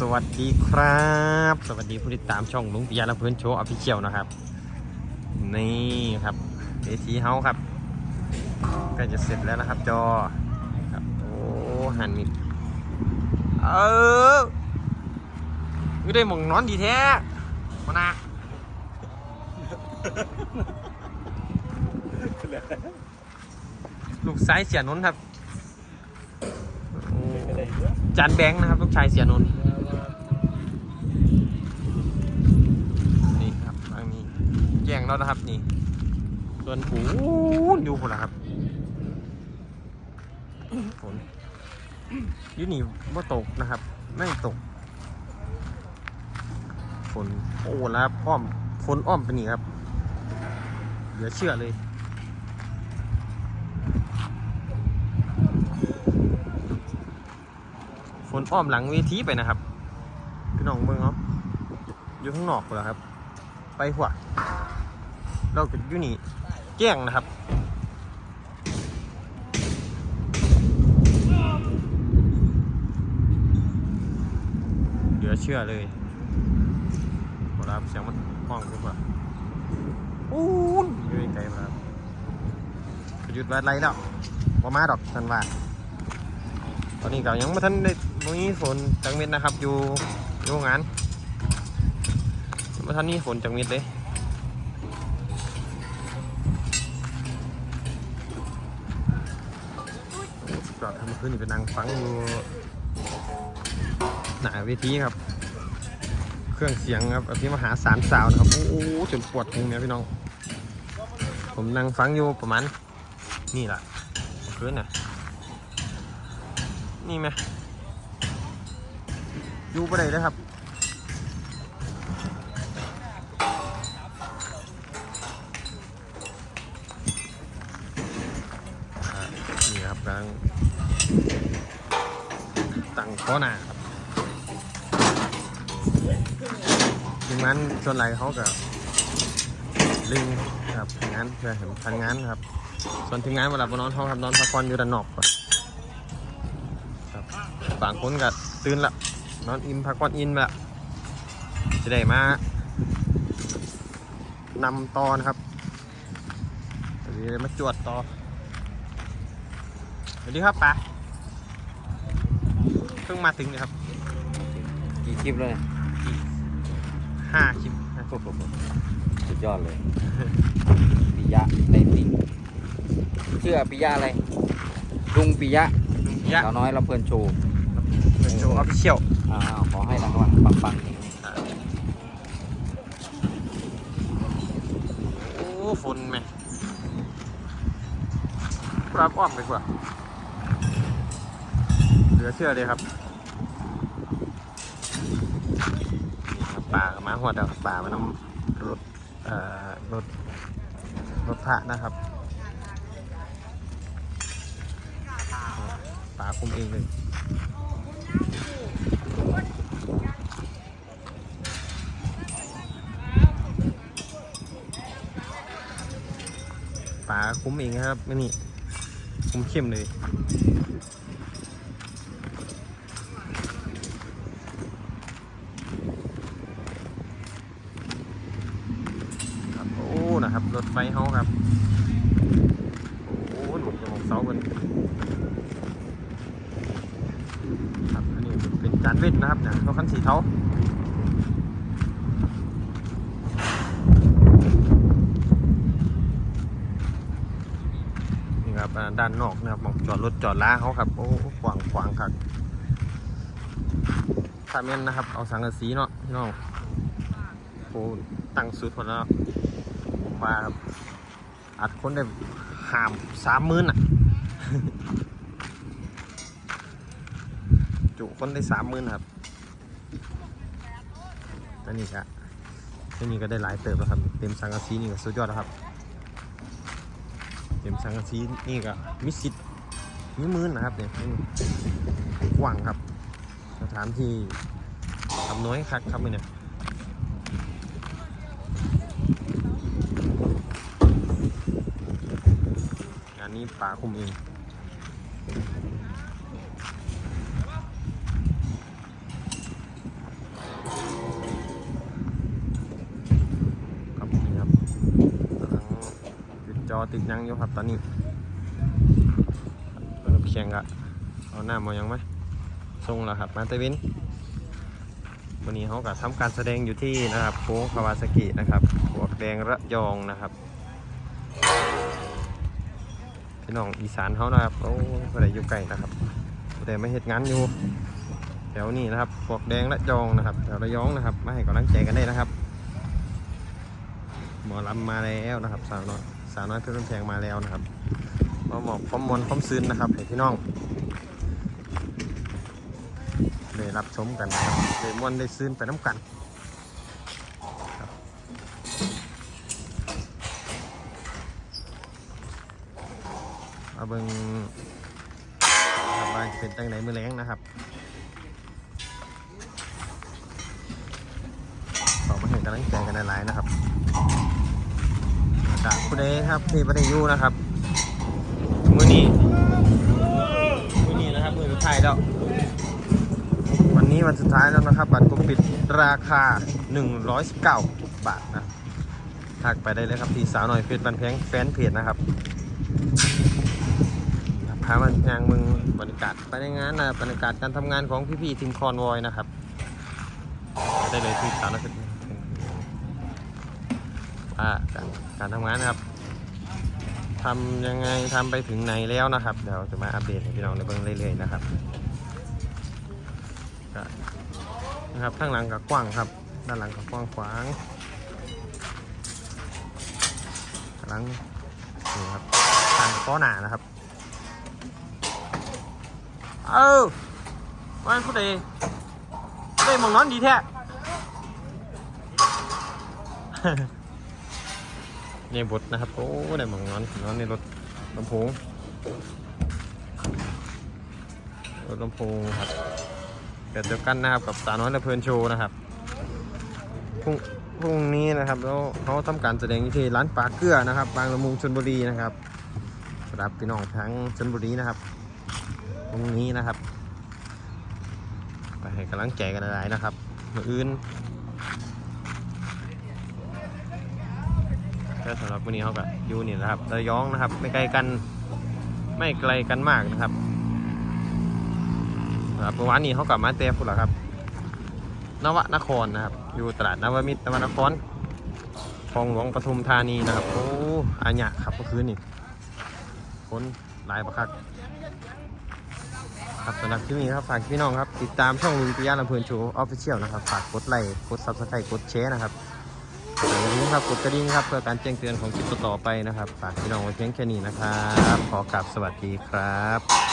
สวัสดีครับ สวัสดีผู้ติดตามช่องลุงปิยะและเพื่อนโชว์ออฟฟิเชียลนะครับ นี่ครับเวทีเฮาครับใกล้จะเสร็จแล้วนะครับ จอครับโอ้หันมิดเออไม่ได้หมองนอนดีแท้มานะลูกซ้ายเสียนนท์ครับจานแบงค์นะครับลูกชายเสียนนท์นี่ครับทางนี้ แล้วนะครับนี่ ส่วนหูดูคนละครับฝนยูนี่ว่าตกนะครับ ไม่ตก ฝนโอ้แล้วครับอ้อมฝนอ้อมไปนี่ครับ เหลือเชื่อเลยฝนอ้อมหลังเวทีไปนะครับพี่น้องเบิ่งเนาะอยู่ข้างนอกเหรอครับ ไปหัว เราจะอยู่นี่แจ้งนะครับเหลือเชื่อเลยโหรับเสียงมันห้องดีกว่าอู้นอยู่ไกลมาครับหยุดไว้ไรแล้วว่ามาดอกทันว่าตอนนี้ก็ยังไม่ทันได้มีฝนจังเม็ดนะครับ อยู่อยู่งานไม่ทันมีฝนจังเม็ดเลย ก็ทำขึ้นนี่เป็นนางฟังอยู่หนาเวทีครับ เครื่องเสียงครับพี่มหาสารสาวนะครับ โอ้โหจนปวดหูเนี่ยพี่น้อง ผมนั่งฟังอยู่ประมาณ นี่แหละเมื่อคืนน่ะนี่ไหมอยู่ไปไหนเลยครับ อ่านี่ครับกำลัง ตั้งข้อหน้าครับทีมงานส่วนไหนเขากับลิงครับทำงานเพื่อเห็นทำงงานครับ ส่วนทีมงานเวลาบนอนเขาครับนอนพักผ่อนอยู่ด้านนอกก่อนบางคนก็ตื่นละนอนอิ่มพักผ่อนอิ่มละจะได้มานำต่อนะครับเดี๋ยวมาจวดต่อสวัสดีครับป๋า พิ่งมาถึงเลยครับกี่คลิปแล้วเนี่ยห้าคลิปนะโอ้โหสุดยอดเลยปิยะในติ่งชื่อปิยะอะไรลุงปิยะยะสาวน้อยลำเพลินโชว์เป็นโชว์ออฟฟิเชียลอ้าวขอให้รางวัลปังโอ้ฝนไหมรับอ้อมไปกว่าเหลือเชื่อเลยครับนี่ครับ ป่ากับมาหัวดาวป่ามันน้ำรถเอ่อรถรถพระนะครับป่าคุมเองเลยป่าคุ้มเองครับไม่นี่คุ้มเข้มเลย ครับโอ้ นะ ครับ รถไฟเฮาครับ โอ้หนุนจะมองเสากันครับ อันนี้เป็นจานเวทนะครับเนี่ยรถคันสีเทานี่ครับด้านนอกนะครับมองจอดรถจอดล้าเขาครับโอ้ขวางขวางครับถ้าเม่นนะครับ เอาสังกะสีเนาะพี่น้องโอ้ตั้งสุดหมดแล้ว มาครับอัดคนได้หามสามหมื่นอะ จุคนได้สามหมื่นครับตอนนี้ก็ที่นี่ก็ได้หลายเติบแล้วครับ เต็มสังกะสีนี่ก็สุดยอดแล้วครับ เต็มสังกะสีนี่ก็มิสิทธิ์มีหมื่นนะครับเนี่ยกว้างครับ สถานที่ทำน้อยคักครับเนี่ยี้ป่าคุมเองครับครับติดจอติดยังอยู่ครับตอนนี้รับเคียงกะเอาหน้ามายังไหมทรงแล้วครับมาเตวินวันนี้เขาก็ทำการแสดงอยู่ที่นะครับโค้งคาวาสกินะครับพวกแดงระยองนะครับ พี่น้องอีสานเขานะครับโอ้ไม่ได้อยู่ไกลนะครับแต่ไม่เหตุงานอยู่แถวนี้นะครับพวกแดงระยองนะครับแถวระยองนะครับมาให้กำลังใจกันได้นะครับ หมอลำมาแล้วนะครับสาวน้อยสาวน้อยเพชรบ้านแพงมาแล้วนะครับมาหมอบความมวลความซึนนะครับให้พี่น้องได้รับชมกันนะครับได้มวนได้ซึนไปน้ำกันครับ มาเบิงบว่าจะเป็นตังไหนมือแรงนะครับขอมาให้กำลังใจกันหลายๆนะครับจากผู้ใดครับที่ประเดอยูนะครับมือนี้มือนี้นะครับมือสุดท้ายแล้ววันนี้วันสุดท้ายแล้วนะครับ บัตรกลุ่มปิดราคา 119 บาทนะทักไปได้เลยครับที่สาวหน่อยเฟซบันแพงแฟนเพจนะครับามันยางมึงบรรยากาศไปในงานนะบรรยากาศการทำงานของพี่ๆทีมคอนวอยนะครับ ได้เลยที่สาวหน่อยเฟซว่าการการทำงานนะครับทำยังไงทำไปถึงไหนแล้วนะครับ เดี๋ยวจะมาอัปเดตให้พี่น้องในเบื้องเรื่อยๆนะครับนะครับข้างหลังกับกว้างครับ ด้านหลังกับกว้างขวางข้างหลังนี่ครับทางข้อหนานะครับ เออวันผู้ใดได้มองนอนดีแท้ นี่บทนะครับ โอ้ได้มองนอนนอนในรถลำโพงรถลำโพงครับเกิดเดียวกันนะครับกับสาวน้อยและเพลินโชว์นะครับพรุ่งพรุ่งนี้นะครับแล้วเขาทำการแสดงที่ร้านปลาเกลือนะครับ บางละมุงชนบุรีนะครับสำหรับพี่น้องทั้งชนบุรีนะครับ พรุ่งนี้นะครับ ไปให้กำลังใจกันหลายๆนะครับมืออื่นก็สำหรับวันนี้เขาก็อยู่นี่นะครับระยองนะครับ ไม่ไกลกันไม่ไกลกันมากนะครับครับเมื่อวานนี้เขากลับมาเตะพุ่นละครับ นวนครนะครับ อยู่ตลาดนวมิตรนวนครคลองหลวงปทุมธานีนะครับ โอ้อาญะครับเมื่อคืนนี่คนหลายประคัก ครับสำหรับที่นี้ครับฝากพี่น้องครับ ติดตามช่องลุงปิยะลำเพลินโชว์ออฟฟิเชียลนะครับ ฝากกดไลค์กดซับสไครต์กดแชร์นะครับอย่าลืมครับกดกระดิ่งครับ เพื่อการแจ้งเตือนของคลิปต่อไปนะครับ ฝากพี่น้องไว้เพียงแค่นี้นะครับ ขอกลับสวัสดีครับ